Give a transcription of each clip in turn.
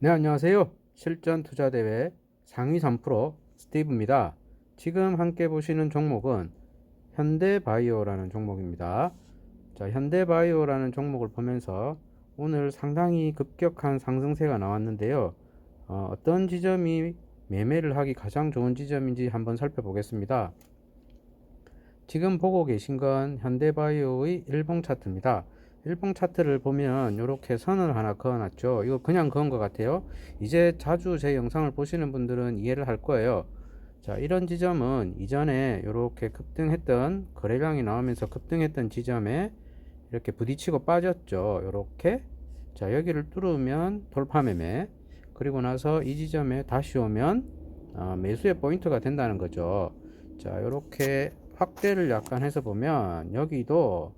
네, 안녕하세요. 실전 투자 대회 상위 3% 스티브입니다. 지금 함께 보시는 종목은 현대바이오라는 종목입니다. 자, 현대바이오라는 종목을 보면서 오늘 상당히 급격한 상승세가 나왔는데요. 어, 어떤 지점이 매매를 하기 가장 좋은 지점인지 한번 살펴보겠습니다. 지금 보고 계신 건 현대바이오의 일봉 차트입니다. 일봉 차트를 보면 이렇게 선을 하나 그어놨죠. 이거 그냥 그은 것 같아요. 이제 자주 제 영상을 보시는 분들은 이해를 할 거예요. 자, 이런 지점은 이전에 이렇게 급등했던 거래량이 나오면서 급등했던 지점에 이렇게 부딪히고 빠졌죠. 이렇게. 자, 여기를 뚫으면 돌파 매매. 그리고 나서 이 지점에 다시 오면 어, 매수의 포인트가 된다는 거죠. 자, 이렇게 확대를 약간 해서 보면 여기도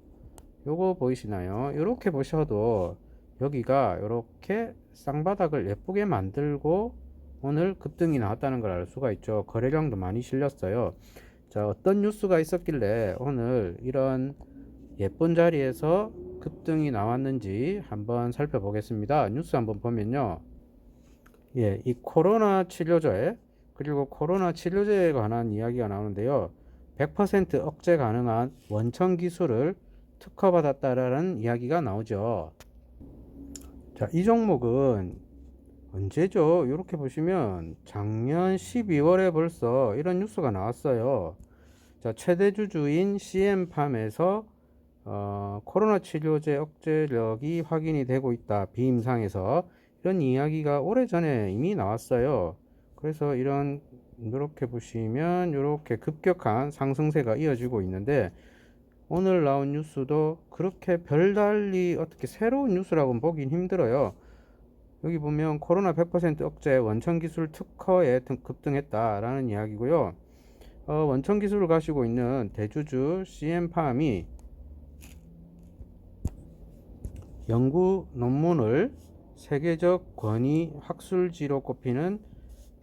요거 보이시나요? 이렇게 보셔도 여기가 이렇게 쌍바닥을 예쁘게 만들고 오늘 급등이 나왔다는 걸 알 수가 있죠. 거래량도 많이 실렸어요. 자, 어떤 뉴스가 있었길래 오늘 이런 예쁜 자리에서 급등이 나왔는지 한번 살펴보겠습니다. 뉴스 한번 보면요. 예, 이 코로나 치료제 그리고 코로나 치료제에 관한 이야기가 나오는데요. 100% 억제 가능한 원천 기술을 특허받았다라는 이야기가 나오죠. 자, 이 종목은 언제죠? 이렇게 보시면 작년 12월에 벌써 이런 뉴스가 나왔어요. 자, 최대 주주인 CM팜에서 어, 코로나 치료제 억제력이 확인이 되고 있다. 비임상에서 이런 이야기가 오래전에 이미 나왔어요. 그래서 이런 이렇게 보시면 이렇게 급격한 상승세가 이어지고 있는데 오늘 나온 뉴스도 그렇게 별달리 어떻게 새로운 뉴스라고는 보긴 힘들어요. 여기 보면 코로나 100% 억제 원천 기술 특허에 급등했다라는 이야기고요. 어, 원천 기술을 가지고 있는 대주주 CM팜이 연구 논문을 세계적 권위 학술지로 꼽히는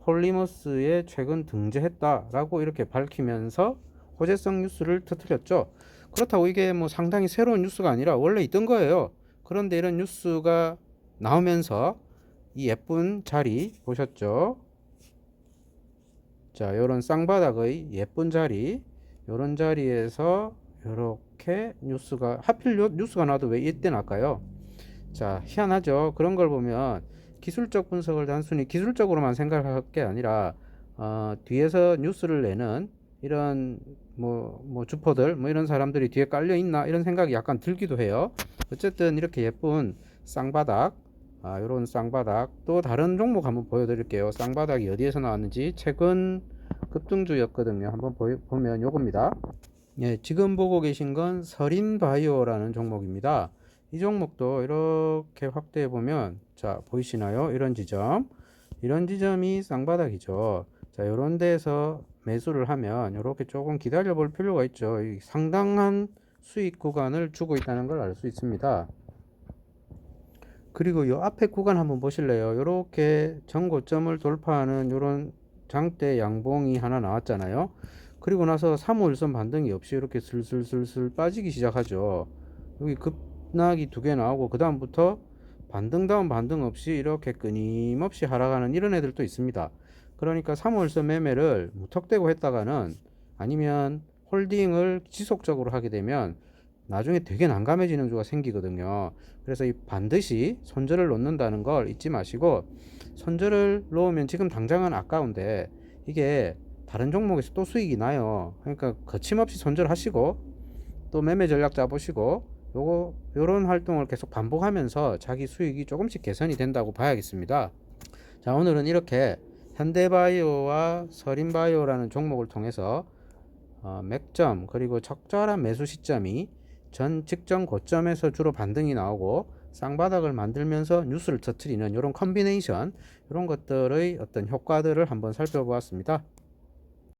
폴리머스에 최근 등재했다라고 이렇게 밝히면서 호재성 뉴스를 터뜨렸죠. 그렇다고 이게 뭐 상당히 새로운 뉴스가 아니라 원래 있던 거예요. 그런데 이런 뉴스가 나오면서 이 예쁜 자리 보셨죠? 자, 요런 쌍바닥의 예쁜 자리, 요런 자리에서 이렇게 뉴스가 하필 요 뉴스가 나도 왜 이때 날까요? 자, 희한하죠. 그런 걸 보면 기술적 분석을 단순히 기술적으로만 생각할 게 아니라 어, 뒤에서 뉴스를 내는 이런 뭐, 뭐 주포들 뭐 이런 사람들이 뒤에 깔려 있나 이런 생각이 약간 들기도 해요. 어쨌든 이렇게 예쁜 쌍바닥 아, 요런 쌍바닥 또 다른 종목 한번 보여드릴게요. 쌍바닥이 어디에서 나왔는지 최근 급등주였거든요. 한번 보이, 보면 요겁니다. 예, 지금 보고 계신 건 서린바이오라는 종목입니다. 이 종목도 이렇게 확대해 보면 자 보이시나요? 이런 지점 이런 지점이 쌍바닥이죠. 자 이런 데서 매수를 하면 이렇게 조금 기다려 볼 필요가 있죠. 상당한 수익 구간을 주고 있다는 걸 알 수 있습니다. 그리고 이 앞에 구간 한번 보실래요? 이렇게 전고점을 돌파하는 이런 장대 양봉이 하나 나왔잖아요. 그리고 나서 3호일선 반등이 없이 이렇게 슬슬슬슬 빠지기 시작하죠. 여기 급락이 두 개 나오고 그 다음부터 반등 다운 반등 없이 이렇게 끊임없이 하락하는 이런 애들도 있습니다. 그러니까 3월선 매매를 무턱대고 했다가는 아니면 홀딩을 지속적으로 하게 되면 나중에 되게 난감해지는 주가 생기거든요. 그래서 이 반드시 손절을 놓는다는 걸 잊지 마시고 손절을 놓으면 지금 당장은 아까운데 이게 다른 종목에서 또 수익이 나요. 그러니까 거침없이 손절하시고 또 매매 전략 짜보시고 요거 요런 활동을 계속 반복하면서 자기 수익이 조금씩 개선이 된다고 봐야겠습니다. 자, 오늘은 이렇게 현대바이오와 서린바이오라는 종목을 통해서 어, 맥점 그리고 적절한 매수 시점이 전 직전 고점에서 주로 반등이 나오고 쌍바닥을 만들면서 뉴스를 터트리는 이런 컨비네이션 이런 것들의 어떤 효과들을 한번 살펴보았습니다.